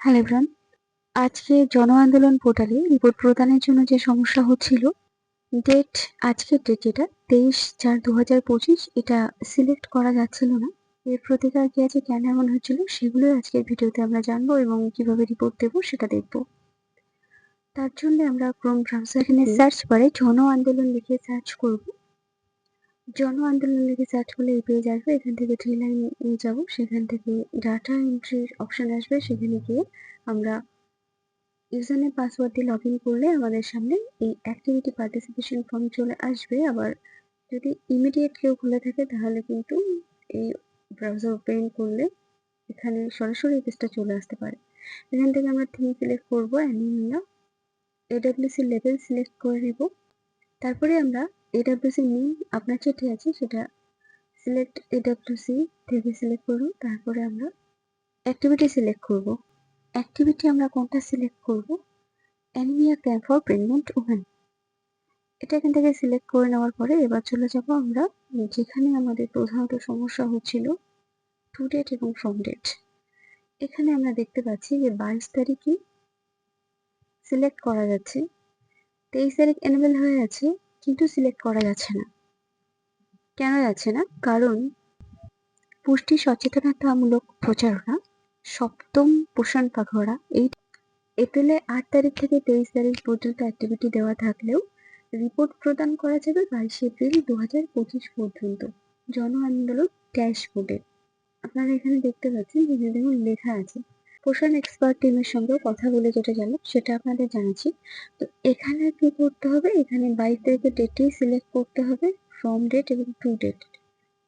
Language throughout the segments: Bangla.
হ্যালো এভরিওয়ান আজকে জন আন্দোলন পোর্টালে রিপোর্ট প্রদানের জন্য যে সমস্যা হচ্ছিল ডেট আজকের ডেট যেটা তেইশ চার দু হাজার পঁচিশ এটা সিলেক্ট করা যাচ্ছিল না। এর প্রতিকার কি আছে কেন এমন হচ্ছিল সেগুলোই আজকের ভিডিওতে আমরা জানব এবং কীভাবে রিপোর্ট দেবো সেটা দেখব। তার জন্য আমরা ক্রোম ব্রাউজার এখানে সার্চ বারে জন আন্দোলন লিখে সার্চ করব। জন আন্দোলন লিখে সার্চ করলে এই পেজ আসবে এখান থেকে থ্রি লাইন যাব, সেখান থেকে ডাটা এন্ট্রির অপশন আসবে, সেখানে গিয়ে আমরা ইউজার নেম পাসওয়ার্ড দিয়ে লগ করলে আমাদের সামনে এই অ্যাক্টিভিটি পার্টিসিপেশন ফর্ম চলে আসবে। আবার যদি ইমিডিয়েট কেউ খুলে থাকে, তাহলে কিন্তু এই ব্রাউজার ওপেন করলে এখানে সরাসরি পেজটা চলে আসতে পারে। এখান থেকে আমরা থিম সিলেক্ট করব, অ্যানিমিয়া এডাব্লিউসি লেভেল সিলেক্ট করে নেব। তারপরে আমরা এডাব্লিউসি নেম আপনার যেটি আছে সেটা সিলেক্ট এডাব্লিউসি থেকে সিলেক্ট করব। তারপরে আমরা অ্যাক্টিভিটি সিলেক্ট করব। অ্যাক্টিভিটি আমরা কোনটা সিলেক্ট করব? Anaemia camp for pregnant women এটা এখান থেকে সিলেক্ট করে নেওয়ার পরে এবার চলে যাব আমরা যেখানে আমাদের প্রধানত সমস্যা হচ্ছিল টু ডেট এবং ফ্রম ডেট এখানে আমরা দেখতে পাচ্ছি যে বাইশ তারিখে সিলেক্ট করা যাচ্ছে। তেইশ তারিখ এনেবেল হয়ে আছে, কিন্তু সিলেক্ট করা যাচ্ছে না। কেন যাচ্ছে না? কারণ পুষ্টি সচেতনতামূলক প্রচারণা, সপ্তম পোষণ পাখড়া এই এপ্রিলে আট তারিখ থেকে তেইশ তারিখ পর্যন্ত অ্যাক্টিভিটি দেওয়া থাকলেও রিপোর্ট প্রদান করা যাবে বাইশে এপ্রিল দু হাজার পঁচিশ পর্যন্ত। জন আন্দোলন ড্যাশবোর্ডে। আপনারা এখানে দেখতে পাচ্ছেন যে দেখুন লেখা আছে পোষণ এক্সপার্ট টিমের সঙ্গেও কথা বলে যেটা জানলাম সেটা আপনাদের জানাচ্ছি। তো এখানে কি করতে হবে? এখানে বাইশ তারিখের ডেটেই সিলেক্ট করতে হবে ফ্রম ডেট এবং টু ডেট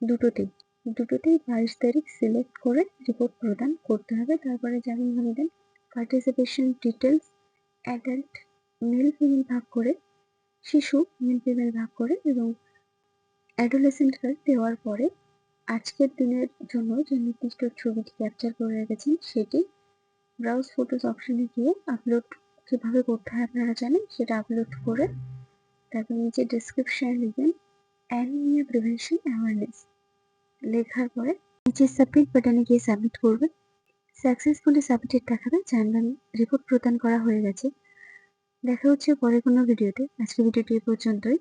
দুটোতেই। দুটোতেই বাইশ তারিখ সিলেক্ট করে রিপোর্ট প্রদান করতে হবে। তারপরে যেমন ধরে দেন participation details adult male female ভাগ করে, শিশু মেল ফিমেল ভাগ করে এবং অ্যাডোলেসেন্ট কার্ড দেওয়ার পরে আজকের দিনের জন্য যে নির্দিষ্ট ছবিটি ক্যাপচার করে রেখেছেন, সেটি ব্রাউজ ফটোস অপশনে গিয়ে আপলোড কীভাবে করতে হয় আপনারা জানেন? সেটা আপলোড করে তারপর নিচে ডিসক্রিপশনে লিখবেন অ্যানিমিয়া প্রিভেনশন অ্যাওয়ারনেস লেখার পরে নিচে সাবমিট বাটনে গিয়ে সাবমিট করবেন। সাকসেসফুলি সাবমিটেড দেখাবে জানবেন রিপোর্ট প্রদান করা হয়ে গেছে। দেখা হচ্ছে পরে কোনো ভিডিওতে আজকে ভিডিওটি পর্যন্তই।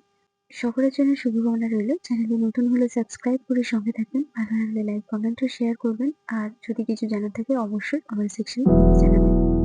সকলের জন্য শুভকামনা রইল। চ্যানেলে নতুন হলে সাবস্ক্রাইব করে সঙ্গে থাকবেন ভালো লাগলে লাইক কমেন্ট ও শেয়ার করবেন। আর যদি কিছু জানার থাকে, অবশ্যই কমেন্ট সেকশনে জানাবেন।